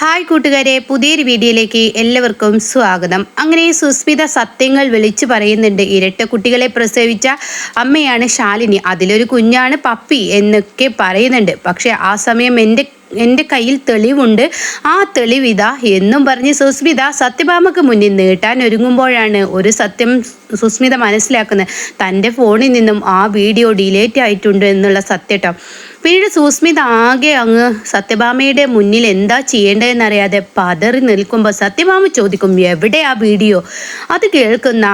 Hi കൂട്ടുകാരെ പുതിയൊരു വീഡിയോയിലേക്ക് എല്ലാവർക്കും സ്വാഗതം. അങ്ങനെ സുസ്മിത സത്യങ്ങൾ വിളിച്ചു പറയുന്നുണ്ട്. ഇരട്ട കുട്ടികളെ പ്രസവിച്ച അമ്മയാണ് ശാലിനി. അതിലൊരു കുഞ്ഞാണ് പപ്പി എന്നൊക്കെ പറയുന്നുണ്ട്. പക്ഷേ ആ സമയം എന്റെ എന്റെ കയ്യിൽ തെളിവുണ്ട്. ആ തെളിവിത എന്നും പറഞ്ഞ് സുസ്മിത സത്യഭാമക്ക് മുന്നിൽ നീട്ടാൻ ഒരുങ്ങുമ്പോഴാണ് ഒരു സത്യം സുസ്മിത മനസ്സിലാക്കുന്നത്. തന്റെ ഫോണിൽ നിന്നും ആ വീഡിയോ ഡിലേറ്റ് ആയിട്ടുണ്ട് എന്നുള്ള സത്യട്ടോ. പിന്നീട് സുസ്മിത ആകെ അങ്ങ് സത്യഭാമയുടെ മുന്നിൽ എന്താ ചെയ്യേണ്ടതെന്നറിയാതെ പതറി നിൽക്കുമ്പോൾ സത്യഭാമ ചോദിക്കും എവിടെ ആ വീഡിയോ? അത് കേൾക്കുന്ന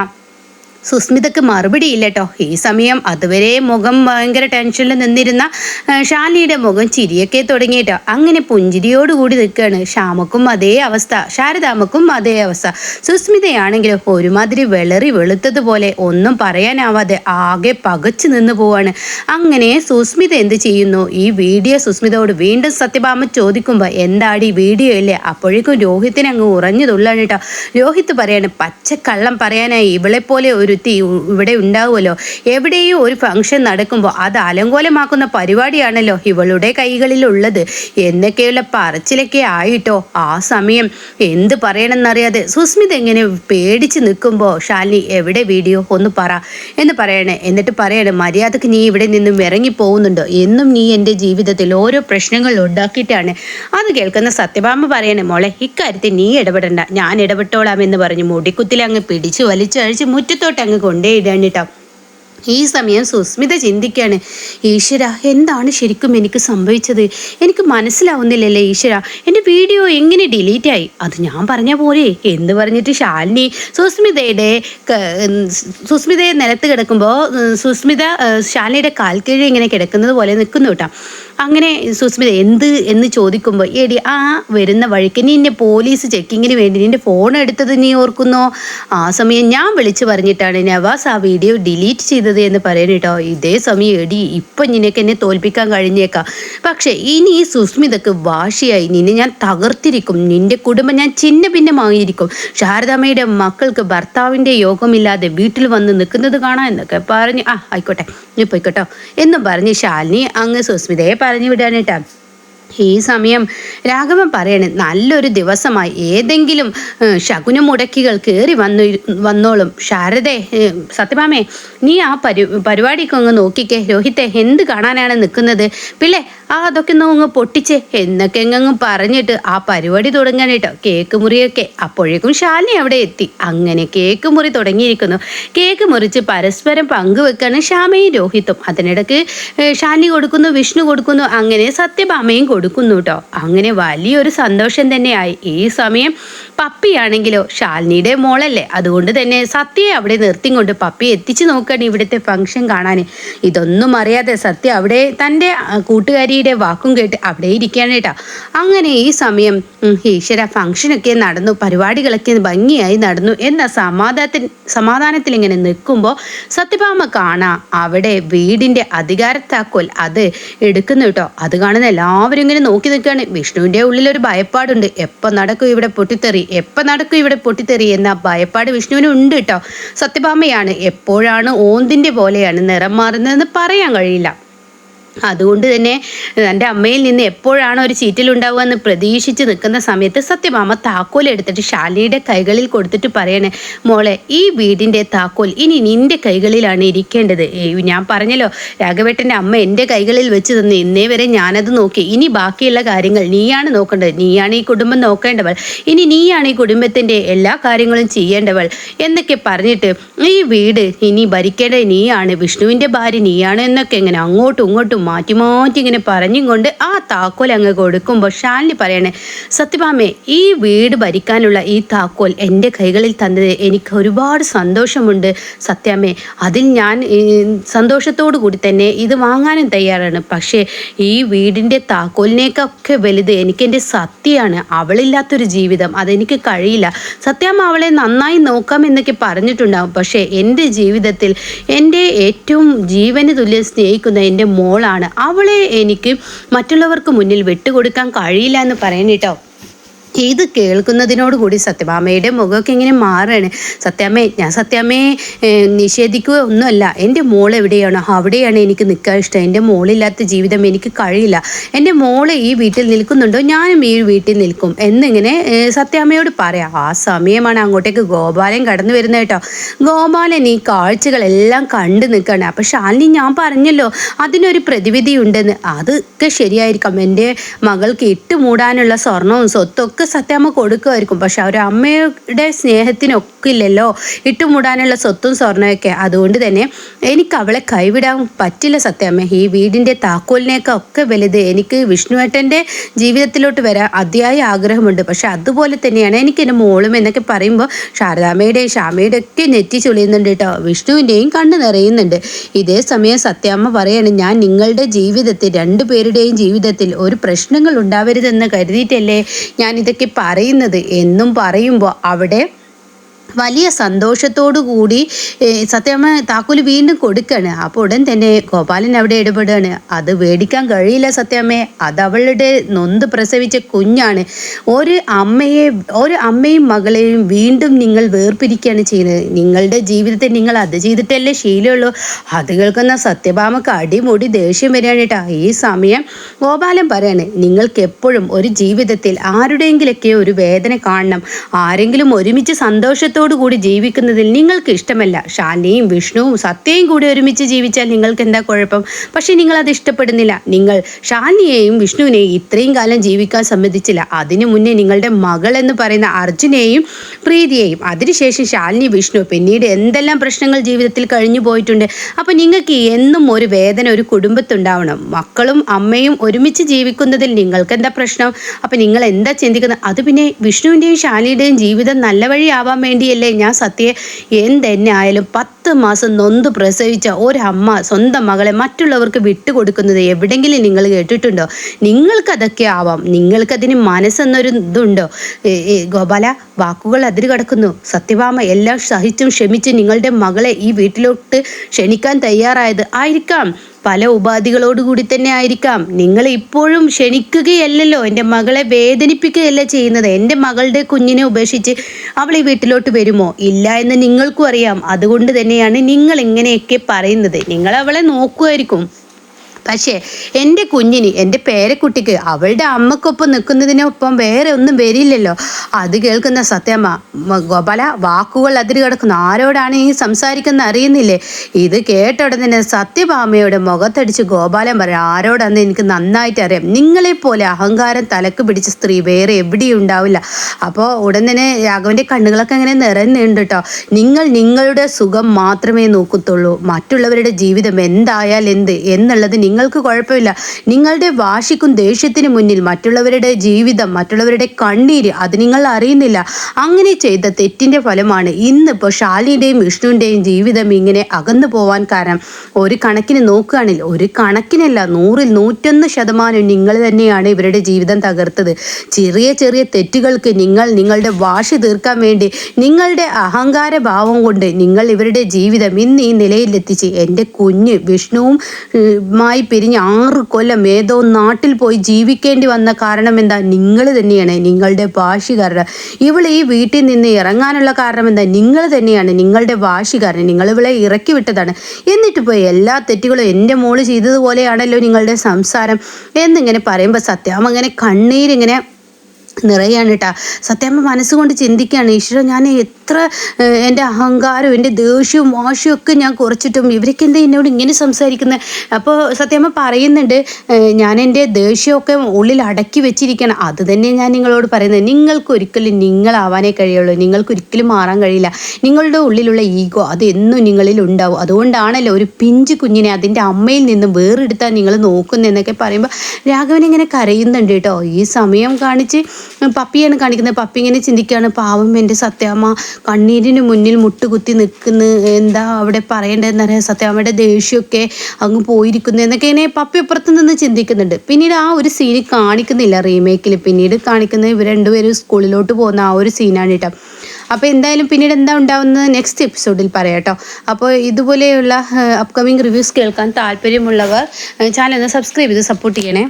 സുസ്മിതക്ക് മറുപടി ഇല്ല കേട്ടോ ഈ സമയം അതുവരെ മുഖം ഭയങ്കര ടെൻഷനിൽ നിന്നിരുന്ന ഷാലിയുടെ മുഖം ചിരിയൊക്കെ തുടങ്ങിയിട്ടോ. അങ്ങനെ പുഞ്ചിരിയോടുകൂടി നിൽക്കുകയാണ്. ഷാമക്കും അതേ അവസ്ഥ ശാരദാമ്മക്കും അതേ അവസ്ഥ. സുസ്മിതയാണെങ്കിലും ഒരുമാതിരി വെളറി വെളുത്തതുപോലെ ഒന്നും പറയാനാവാതെ ആകെ പകച്ചു നിന്ന് പോവാണ്. അങ്ങനെ സുസ്മിത എന്ത് ചെയ്യുന്നു? ഈ വീഡിയോ സുസ്മിതയോട് വീണ്ടും സത്യഭാമ ചോദിക്കുമ്പോൾ എന്താടി വീഡിയോ ഇല്ലേ? അപ്പോഴേക്കും രോഹിത്തിന് അങ്ങ് ഉറഞ്ഞു തുള്ളാണ് കേട്ടോ രോഹിത് പറയാണ് പച്ചക്കള്ളം പറയാനായി. ഇവളെ പോലെ ഒരുത്തി ഇവിടെ ഉണ്ടാവുമല്ലോ. എവിടെയും ഒരു ഫംഗ്ഷൻ നടക്കുമ്പോൾ അത് അലങ്കോലമാക്കുന്ന പരിപാടിയാണല്ലോ ഇവളുടെ കൈകളിലുള്ളത്. എന്നൊക്കെയുള്ള പറച്ചിലൊക്കെ ആയിട്ടോ ആ സമയം. എന്ത് പറയണമെന്നറിയാതെ സുസ്മിത എങ്ങനെ പേടിച്ച് നിൽക്കുമ്പോൾ ശാലിനി എവിടെ വീഡിയോ? ഒന്ന് പറ. എന്ന് പറയണേ. എന്നിട്ട് പറയണേ മര്യാദയ്ക്ക് നീ ഇവിടെ നിന്നും ഇറങ്ങി പോകുന്നുണ്ടോ? എന്നും നീ എന്റെ ജീവിതത്തിൽ ഓരോ പ്രശ്നങ്ങൾ ഉണ്ടാക്കിയിട്ടാണ്. അത് കേൾക്കുന്ന സത്യഭാമ പറയണേ മോളെ ഇക്കാര്യത്തിൽ നീ ഇടപെടണ്ട. ഞാൻ ഇടപെട്ടോളാം എന്ന് പറഞ്ഞു മുടിക്കുത്തിൽ അങ്ങ് പിടിച്ചു വലിച്ചഴിച്ച് മുറ്റത്തോട്ട് അങ്ങ് കൊണ്ടേയിടാണ് കേട്ടോ. ഈ സമയം സുസ്മിത ചിന്തിക്കുകയാണ് ഈശ്വര എന്താണ് ശരിക്കും എനിക്ക് സംഭവിച്ചത്? എനിക്ക് മനസ്സിലാവുന്നില്ലല്ലേ ഈശ്വര? എന്റെ വീഡിയോ എങ്ങനെ ഡിലീറ്റ് ആയി? അത് ഞാൻ പറഞ്ഞ പോലെ എന്ന് പറഞ്ഞിട്ട് ശാലിനി? സുസ്മിതയുടെ സുസ്മിതയെ നിലത്ത് കിടക്കുമ്പോൾ സുസ്മിത ശാലിനിയുടെ കാൽക്കീഴ് ഇങ്ങനെ കിടക്കുന്നത് പോലെ നിൽക്കുന്നു കേട്ടോ. അങ്ങനെ സുസ്മിത എന്ത് എന്ന് ചോദിക്കുമ്പോൾ എടി ആ വരുന്ന വഴിക്ക് നീ എന്റെ പോലീസ് ചെക്കിങ്ങിന് വേണ്ടി നിന്റെ ഫോൺ എടുത്തത് നീ ഓർക്കുന്നോ? ആ സമയം ഞാൻ വിളിച്ചു പറഞ്ഞിട്ടാണ് നവാസ് ആ വീഡിയോ ഡിലീറ്റ് ചെയ്തത് എന്ന് പറയുന്നത് കേട്ടോ. ഇതേ സമയം എടി ഇപ്പം നിനക്ക് എന്നെ തോൽപ്പിക്കാൻ കഴിഞ്ഞേക്കാം. പക്ഷേ ഇനി ഈ സുസ്മിതക്ക് വാശിയായി. നിന്നെ ഞാൻ തകർത്തിരിക്കും. നിന്റെ കുടുംബം ഞാൻ ചിന്ന ഭിന്നമായിരിക്കും. ശാരദാമ്മയുടെ മക്കൾക്ക് ഭർത്താവിന്റെ യോഗമില്ലാതെ വീട്ടിൽ വന്ന് നിൽക്കുന്നത് കാണാം എന്നൊക്കെ പറഞ്ഞ് ആ ആയിക്കോട്ടെ നീ പോയിക്കോട്ടോ. എന്നും പറഞ്ഞ് ശാലിനി അങ്ങ് സുസ്മിതയെ പറഞ്ഞു വിടാനേട്ടാ. ഈ സമയം രാഘവൻ പറയണേ നല്ലൊരു ദിവസമായി. ഏതെങ്കിലും ശകുന മുടക്കികൾ കയറി വന്നു വന്നോളും. ശാരദേ സത്യഭാമേ നീ ആ പരി പരിപാടിക്കൊന്ന് നോക്കിക്കേ. രോഹിത്തെ എന്ത് കാണാനാണ് നിൽക്കുന്നത് പിള്ളേ ആ അതൊക്കെ ഒന്ന് അങ്ങ് പൊട്ടിച്ചേ. എന്നൊക്കെ എങ്ങും പറഞ്ഞിട്ട് ആ പരിപാടി തുടങ്ങാനായിട്ടോ. കേക്ക് മുറിയൊക്കെ അപ്പോഴേക്കും ശാലിനി അവിടെ എത്തി. അങ്ങനെ കേക്ക് മുറി തുടങ്ങിയിരിക്കുന്നു. കേക്ക് മുറിച്ച് പരസ്പരം പങ്കുവെക്കാണ് ശ്യാമയും രോഹിത്തും. അതിനിടക്ക് ശാലിനി കൊടുക്കുന്നു വിഷ്ണു കൊടുക്കുന്നു അങ്ങനെ സത്യഭാമയും കൊടുക്കുന്നു കേട്ടോ അങ്ങനെ വലിയൊരു സന്തോഷം തന്നെയായി. ഈ സമയം പപ്പിയാണെങ്കിലോ? ശാലിനിയുടെ മോളല്ലേ? അതുകൊണ്ട് തന്നെ സത്യയെ അവിടെ നിർത്തി കൊണ്ട് പപ്പി എത്തിച്ചു നോക്കുകയാണ് ഇവിടുത്തെ ഫംഗ്ഷൻ കാണാൻ ഇതൊന്നും അറിയാതെ സത്യ അവിടെ തന്റെ കൂട്ടുകാരിയുടെ വാക്കും കേട്ട് അവിടെ ഇരിക്കുകയാണ് കേട്ടോ. അങ്ങനെ ഈ സമയം ഈശ്വര ഫംഗ്ഷനൊക്കെ നടന്നു പരിപാടികളൊക്കെ ഭംഗിയായി നടന്നു എന്ന സമാധാനത്തിൽ സമാധാനത്തിൽ ഇങ്ങനെ നിൽക്കുമ്പോൾ സത്യഭാമ കാണാ അവിടെ വീടിന്റെ അധികാരത്താക്കോൽ അത് എടുക്കുന്നു കേട്ടോ. അത് കാണുന്ന എല്ലാവരും ഇങ്ങനെ നോക്കി നിൽക്കുകയാണ്. വിഷ്ണുവിന്റെ ഉള്ളിൽ ഒരു ഭയപ്പാടുണ്ട്. എപ്പോൾ നടക്കും ഇവിടെ പൊട്ടിത്തെറി? എപ്പോൾ നടക്കും ഇവിടെ പൊട്ടിത്തെറി എന്ന ഭയപ്പാട് വിഷ്ണുവിന് ഉണ്ട് കേട്ടോ. സത്യഭാമയാണ് എപ്പോഴാണ് ഓന്തിന്റെ പോലെയാണ് നിറം മാറുന്നതെന്ന് പറയാൻ കഴിയില്ല. അതുകൊണ്ട് തന്നെ എന്റെ അമ്മയിൽ നിന്ന് എപ്പോഴാണ് ഒരു ചീറ്റലുണ്ടാവുക എന്ന് പ്രതീക്ഷിച്ച് നിൽക്കുന്ന സമയത്ത് സത്യഭാമ താക്കോൽ എടുത്തിട്ട് ഷാലിയുടെ കൈകളിൽ കൊടുത്തിട്ട് പറയണേ മോളെ ഈ വീടിന്റെ താക്കോൽ ഇനി നിന്റെ കൈകളിലാണ് ഇരിക്കേണ്ടത്. ഞാൻ പറഞ്ഞല്ലോ രാഘവേട്ടന്റെ അമ്മ എന്റെ കൈകളിൽ വെച്ച് തന്നു. ഇന്നേ വരെ ഞാനത് നോക്കി. ഇനി ബാക്കിയുള്ള കാര്യങ്ങൾ നീയാണ് നോക്കേണ്ടത്. നീയാണ് ഈ കുടുംബം നോക്കേണ്ടവൾ. ഇനി നീയാണ് ഈ കുടുംബത്തിന്റെ എല്ലാ കാര്യങ്ങളും ചെയ്യേണ്ടവൾ എന്നൊക്കെ പറഞ്ഞിട്ട് ഈ വീട് ഇനി ഭരിക്കേണ്ടത് നീയാണ്. വിഷ്ണുവിന്റെ ഭാര്യ നീയാണ് എന്നൊക്കെ ഇങ്ങനെ അങ്ങോട്ടും ഇങ്ങോട്ടും മാറ്റി മാറ്റി ഇങ്ങനെ പറഞ്ഞും കൊണ്ട് ആ താക്കോൽ അങ്ങ് കൊടുക്കുമ്പോൾ ഷാലിനി പറയണേ സത്യഭാമേ ഈ വീട് ഭരിക്കാനുള്ള ഈ താക്കോൽ എന്റെ കൈകളിൽ തന്നത് എനിക്ക് ഒരുപാട് സന്തോഷമുണ്ട്. സത്യാമ്മേ അതിൽ ഞാൻ സന്തോഷത്തോടു കൂടി തന്നെ ഇത് വാങ്ങാനും തയ്യാറാണ്. പക്ഷേ ഈ വീടിന്റെ താക്കോലിനേക്കൊക്കെ വലുത് എനിക്കെന്റെ സത്യമാണ് അവളില്ലാത്തൊരു ജീവിതം. അതെനിക്ക് കഴിയില്ല. സത്യാമ്മ അവളെ നന്നായി നോക്കാം എന്നൊക്കെ പറഞ്ഞിട്ടുണ്ടാവും. പക്ഷേ എന്റെ ജീവിതത്തിൽ എന്റെ ഏറ്റവും ജീവന് തുല്യം സ്നേഹിക്കുന്ന എന്റെ മോളാണ് അവളെ എനിക്ക് മറ്റുള്ളവർക്ക് മുന്നിൽ വിട്ടുകൊടുക്കാൻ കഴിയില്ല എന്ന് പറയണേട്ടോ ഇത് കേൾക്കുന്നതിനോട് കൂടി സത്യഭാമയുടെ മുഖമൊക്കെ ഇങ്ങനെ മാറുകയാണ് സത്യാമ്മേ ഞാൻ സത്യാമ്മയെ നിഷേധിക്കുക ഒന്നുമല്ല. എന്റെ മോൾ എവിടെയാണ്? അവിടെയാണ് എനിക്ക് നിൽക്കാൻ ഇഷ്ടം. എന്റെ മോളില്ലാത്ത ജീവിതം എനിക്ക് കഴിയില്ല. എന്റെ മോൾ ഈ വീട്ടിൽ നിൽക്കുന്നുണ്ടോ? ഞാനും ഈ വീട്ടിൽ നിൽക്കും. എന്നിങ്ങനെ സത്യാമ്മയോട് പറയാം. ആ സമയമാണ് അങ്ങോട്ടേക്ക് ഗോപാലൻ കടന്നു വരുന്നത് കേട്ടോ. ഗോപാലൻ ഈ കാഴ്ചകളെല്ലാം കണ്ടു നിൽക്കുകയാണ്. അപ്പം ശാലിനി ഞാൻ പറഞ്ഞല്ലോ അതിനൊരു പ്രതിവിധി ഉണ്ടെന്ന് അതൊക്കെ ശരിയായിരിക്കാം. എന്റെ മകൾക്ക് ഇട്ടുമൂടാനുള്ള സ്വർണവും സ്വത്തും ഒക്കെ സത്യാമ്മ കൊടുക്കുമായിരിക്കും. പക്ഷെ അവർ അമ്മയുടെ സ്നേഹത്തിനൊക്കെ ഇല്ലല്ലോ ഇട്ടുമൂടാനുള്ള സ്വത്തും സ്വർണമൊക്കെ. അതുകൊണ്ട് തന്നെ എനിക്ക് അവളെ കൈവിടാൻ പറ്റില്ല സത്യാമ്മ. ഈ വീടിന്റെ താക്കോലിനേക്കൊക്കെ വലുത് എനിക്ക് വിഷ്ണുവേട്ടന്റെ ജീവിതത്തിലോട്ട് വരാൻ അതിയായ ആഗ്രഹമുണ്ട്. പക്ഷെ അതുപോലെ തന്നെയാണ് എനിക്ക് എന്റെ മോളും എന്നൊക്കെ പറയുമ്പോൾ ശാരദാമ്മയുടെയും ശ്യാമയുടെ ഒക്കെ നെറ്റി ചൊളിയുന്നുണ്ട് കേട്ടോ. വിഷ്ണുവിന്റെയും കണ്ണു നിറയുന്നുണ്ട്. ഇതേ സമയം സത്യാമ്മ പറയാണ് ഞാൻ നിങ്ങളുടെ ജീവിതത്തിൽ രണ്ടുപേരുടെയും ജീവിതത്തിൽ ഒരു പ്രശ്നങ്ങൾ ഉണ്ടാവരുതെന്ന് കരുതിയിട്ടല്ലേ? ഞാൻ ഇതൊക്കെ പറയുന്നത് എന്നും പറയുമ്പോൾ അവിടെ വലിയ സന്തോഷത്തോടു കൂടി സത്യമ്മ താക്കോൽ വീണ്ടും കൊടുക്കുകയാണ് അപ്പോൾ ഉടൻ തന്നെ ഗോപാലൻ അവിടെ ഇടപെടുകയാണ്. അത് മേടിക്കാൻ കഴിയില്ല സത്യമ്മേ. അത് അവളുടെ നൊന്ത് പ്രസവിച്ച കുഞ്ഞാണ്. ഒരു അമ്മയെ ഒരു അമ്മയും മകളെയും വീണ്ടും നിങ്ങൾ വേർപിരിക്കുകയാണ് ചെയ്യുന്നത്. നിങ്ങളുടെ ജീവിതത്തിൽ നിങ്ങൾ അത് ചെയ്തിട്ടല്ലേ ശീലമുള്ളൂ. അത് കേൾക്കുന്ന സത്യഭാമക്ക് അടിമുടി ദേഷ്യം വരികയാണ് കേട്ടോ. ഈ സമയം ഗോപാലൻ പറയാണ് നിങ്ങൾക്ക് എപ്പോഴും ഒരു ജീവിതത്തിൽ ആരുടെയെങ്കിലൊക്കെ ഒരു വേദന കാണണം. ആരെങ്കിലും ഒരുമിച്ച് സന്തോഷത്തോട് കൂടി ജീവിക്കുന്നതിൽ നിങ്ങൾക്ക് ഇഷ്ടമല്ല. ഷാനിയും വിഷ്ണുവും സത്യയും കൂടി ഒരുമിച്ച് ജീവിച്ചാൽ നിങ്ങൾക്ക് എന്താ കുഴപ്പം? പക്ഷെ നിങ്ങൾ അത് ഇഷ്ടപ്പെടുന്നില്ല. നിങ്ങൾ ഷാനിയെയും വിഷ്ണുവിനെയും ഇത്രയും കാലം ജീവിക്കാൻ സമ്മതിച്ചില്ല. അതിനു മുന്നേ നിങ്ങളുടെ മകൾ എന്ന് പറയുന്ന അർജുനെയും പ്രീതിയെയും അതിനുശേഷം ശാലിനി വിഷ്ണു പിന്നീട് എന്തെല്ലാം പ്രശ്നങ്ങൾ ജീവിതത്തിൽ കഴിഞ്ഞു പോയിട്ടുണ്ട്? അപ്പൊ നിങ്ങൾക്ക് എന്നും ഒരു വേദന ഒരു കുടുംബത്തുണ്ടാവണം. മക്കളും അമ്മയും ഒരുമിച്ച് ജീവിക്കുന്നതിൽ നിങ്ങൾക്ക് എന്താ പ്രശ്നം? അപ്പൊ നിങ്ങൾ എന്താ ചിന്തിക്കുന്നത്? അത് പിന്നെ വിഷ്ണുവിന്റെയും ശാലിയുടെയും ജീവിതം നല്ല വഴിയാവാൻ ഞാൻ സത്യയെ എന്തെന്നെ ആയാലും പത്ത് മാസം നൊന്ത് പ്രസവിച്ച ഒരമ്മ സ്വന്തം മകളെ മറ്റുള്ളവർക്ക് വിട്ടുകൊടുക്കുന്നത് എവിടെങ്കിലും നിങ്ങൾ കേട്ടിട്ടുണ്ടോ? നിങ്ങൾക്കതൊക്കെ ആവാം. നിങ്ങൾക്കതിന് മനസ്സെന്നൊരു ഇതുണ്ടോ? ഗോപാല വാക്കുകൾ അതിര് കടക്കുന്നു. സത്യഭാമ എല്ലാം സഹിച്ചും ക്ഷമിച്ച് നിങ്ങളുടെ മകളെ ഈ വീട്ടിലോട്ട് ക്ഷണിക്കാൻ തയ്യാറായത് ആയിരിക്കാം. പല ഉപാധികളോടുകൂടി തന്നെ ആയിരിക്കാം. നിങ്ങൾ ഇപ്പോഴും ക്ഷണിക്കുകയല്ലല്ലോ. എന്റെ മകളെ വേദനിപ്പിക്കുകയല്ല ചെയ്യുന്നത്. എന്റെ മകളുടെ കുഞ്ഞിനെ ഉപേക്ഷിച്ച് അവൾ ഈ വീട്ടിലോട്ട് വരുമോ? ഇല്ല എന്ന് നിങ്ങൾക്കും അറിയാം. അതുകൊണ്ട് തന്നെയാണ് നിങ്ങൾ ഇങ്ങനെയൊക്കെ പറയുന്നത്. നിങ്ങൾ അവളെ നോക്കുമായിരിക്കും. പക്ഷേ എന്റെ കുഞ്ഞിന് എന്റെ പേരക്കുട്ടിക്ക് അവളുടെ അമ്മക്കൊപ്പം നിൽക്കുന്നതിനൊപ്പം വേറെ ഒന്നും വരില്ലല്ലോ. അത് കേൾക്കുന്ന സത്യമ്മ ഗോപാല വാക്കുകൾ അതിര് കിടക്കുന്നു. ആരോടാണ് ഈ സംസാരിക്കുന്ന അറിയുന്നില്ലേ? ഇത് കേട്ട ഉടനെ സത്യഭാമയുടെ മുഖത്തടിച്ച് ഗോപാലൻ പറയാം ആരോടാന്ന് എനിക്ക് നന്നായിട്ട് അറിയാം. നിങ്ങളെപ്പോലെ അഹങ്കാരം തലക്ക് പിടിച്ച സ്ത്രീ വേറെ എവിടെയും ഉണ്ടാവില്ല. അപ്പോൾ ഉടൻ തന്നെ രാഘവന്റെ കണ്ണുകളൊക്കെ അങ്ങനെ നിറഞ്ഞുണ്ട് കേട്ടോ നിങ്ങൾ നിങ്ങളുടെ സുഖം മാത്രമേ നോക്കത്തുള്ളൂ. മറ്റുള്ളവരുടെ ജീവിതം എന്തായാൽ എന്ത് എന്നുള്ളത് നിങ്ങൾ നിങ്ങൾക്ക് കുഴപ്പമില്ല. നിങ്ങളുടെ വാശിക്കും ദേഷ്യത്തിന് മുന്നിൽ മറ്റുള്ളവരുടെ ജീവിതം മറ്റുള്ളവരുടെ കണ്ണീര് അത് നിങ്ങൾ അറിയുന്നില്ല. അങ്ങനെ ചെയ്ത തെറ്റിന്റെ ഫലമാണ് ഇന്നിപ്പോൾ ഷാലിയുടെയും വിഷ്ണുവിന്റെയും ജീവിതം ഇങ്ങനെ അകന്നു പോവാൻ കാരണം. ഒരു കണക്കിന് നോക്കുകയാണെങ്കിൽ ഒരു കണക്കിനല്ല നൂറിൽ നൂറ്റൊന്ന് ശതമാനം നിങ്ങൾ തന്നെയാണ് ഇവരുടെ ജീവിതം തകർത്തത്. ചെറിയ ചെറിയ തെറ്റുകൾക്ക് നിങ്ങൾ നിങ്ങളുടെ വാശി തീർക്കാൻ വേണ്ടി നിങ്ങളുടെ അഹങ്കാര ഭാവം കൊണ്ട് നിങ്ങൾ ഇവരുടെ ജീവിതം ഇന്ന് ഈ നിലയിലെത്തിച്ച് എന്റെ കുഞ്ഞ് വിഷ്ണുവും മായി പിരിഞ്ഞ് ആറ് കൊല്ലം ഏതോ നാട്ടിൽ പോയി ജീവിക്കേണ്ടി വന്ന കാരണം എന്താ? നിങ്ങൾ തന്നെയാണ് നിങ്ങളുടെ വാശി കാരണം ഇവൾ ഈ വീട്ടിൽ നിന്ന് ഇറങ്ങാനുള്ള കാരണം എന്താ? നിങ്ങൾ തന്നെയാണ് നിങ്ങളുടെ വാശി കാരണം നിങ്ങൾ ഇവളെ ഇറക്കി വിട്ടതാണ്. എന്നിട്ട് പോയി എല്ലാ തെറ്റുകളും എന്റെ മോൾ ചെയ്തതുപോലെയാണല്ലോ നിങ്ങളുടെ സംസാരം. എന്നിങ്ങനെ പറയുമ്പോൾ സത്യം അങ്ങനെ കണ്ണീരിങ്ങനെ നിറയാണ് കേട്ടാ സത്യാമ്മ മനസ്സുകൊണ്ട് ചിന്തിക്കുകയാണ് ഈശ്വര ഞാൻ എത്ര എന്റെ അഹങ്കാരവും എന്റെ ദേഷ്യവും മോശവും ഒക്കെ ഞാൻ കുറച്ചിട്ടും ഇവരൊക്കെ എന്താ എന്നോട് ഇങ്ങനെ സംസാരിക്കുന്നത് അപ്പോൾ സത്യാമ്മ പറയുന്നുണ്ട് ഞാൻ എന്റെ ദേഷ്യമൊക്കെ ഉള്ളിൽ അടക്കി വെച്ചിരിക്കണം. അത് തന്നെ ഞാൻ നിങ്ങളോട് പറയുന്നത്. നിങ്ങൾക്ക് ഒരിക്കലും നിങ്ങളാവാനേ കഴിയുള്ളൂ. നിങ്ങൾക്ക് ഒരിക്കലും മാറാൻ കഴിയില്ല. നിങ്ങളുടെ ഉള്ളിലുള്ള ഈഗോ അത് എന്നും നിങ്ങളിൽ ഉണ്ടാവും. അതുകൊണ്ടാണല്ലോ ഒരു പിഞ്ച് കുഞ്ഞിനെ അതിന്റെ അമ്മയിൽ നിന്നും വേറെടുത്താൽ നിങ്ങൾ നോക്കുന്നതെന്നൊക്കെ പറയുമ്പോൾ രാഘവൻ ഇങ്ങനെ കരയുന്നുണ്ട് കേട്ടോ. ഈ സമയം കാണിച്ച് പപ്പിയാണ് കാണിക്കുന്നത്. പപ്പി ഇങ്ങനെ ചിന്തിക്കുകയാണ് പാവം എന്റെ സത്യാമ്മ കണ്ണീരിന് മുന്നിൽ മുട്ടുകുത്തി നിൽക്കുന്ന. എന്താ അവിടെ പറയേണ്ടതെന്നറിയാം. സത്യാമ്മയുടെ ദേഷ്യമൊക്കെ അങ്ങ് പോയിരിക്കുന്നു. എന്നൊക്കെ ഇങ്ങനെ പപ്പി അപ്പുറത്ത് നിന്ന് ചിന്തിക്കുന്നുണ്ട്. പിന്നീട് ആ ഒരു സീന് കാണിക്കുന്നില്ല റീമേക്കിൽ പിന്നീട് കാണിക്കുന്നത് ഇവർ രണ്ടുപേരും സ്കൂളിലോട്ട് പോകുന്ന ആ ഒരു സീനാണ് കേട്ടോ. അപ്പോൾ എന്തായാലും പിന്നീട് എന്താ ഉണ്ടാവുന്നത് നെക്സ്റ്റ് എപ്പിസോഡിൽ പറയാം കേട്ടോ. അപ്പോൾ ഇതുപോലെയുള്ള അപ്കമിങ് റിവ്യൂസ് കേൾക്കാൻ താല്പര്യമുള്ളവർ ചാനൽ ഒന്ന് സബ്സ്ക്രൈബ് ചെയ്ത് സപ്പോർട്ട് ചെയ്യണേ.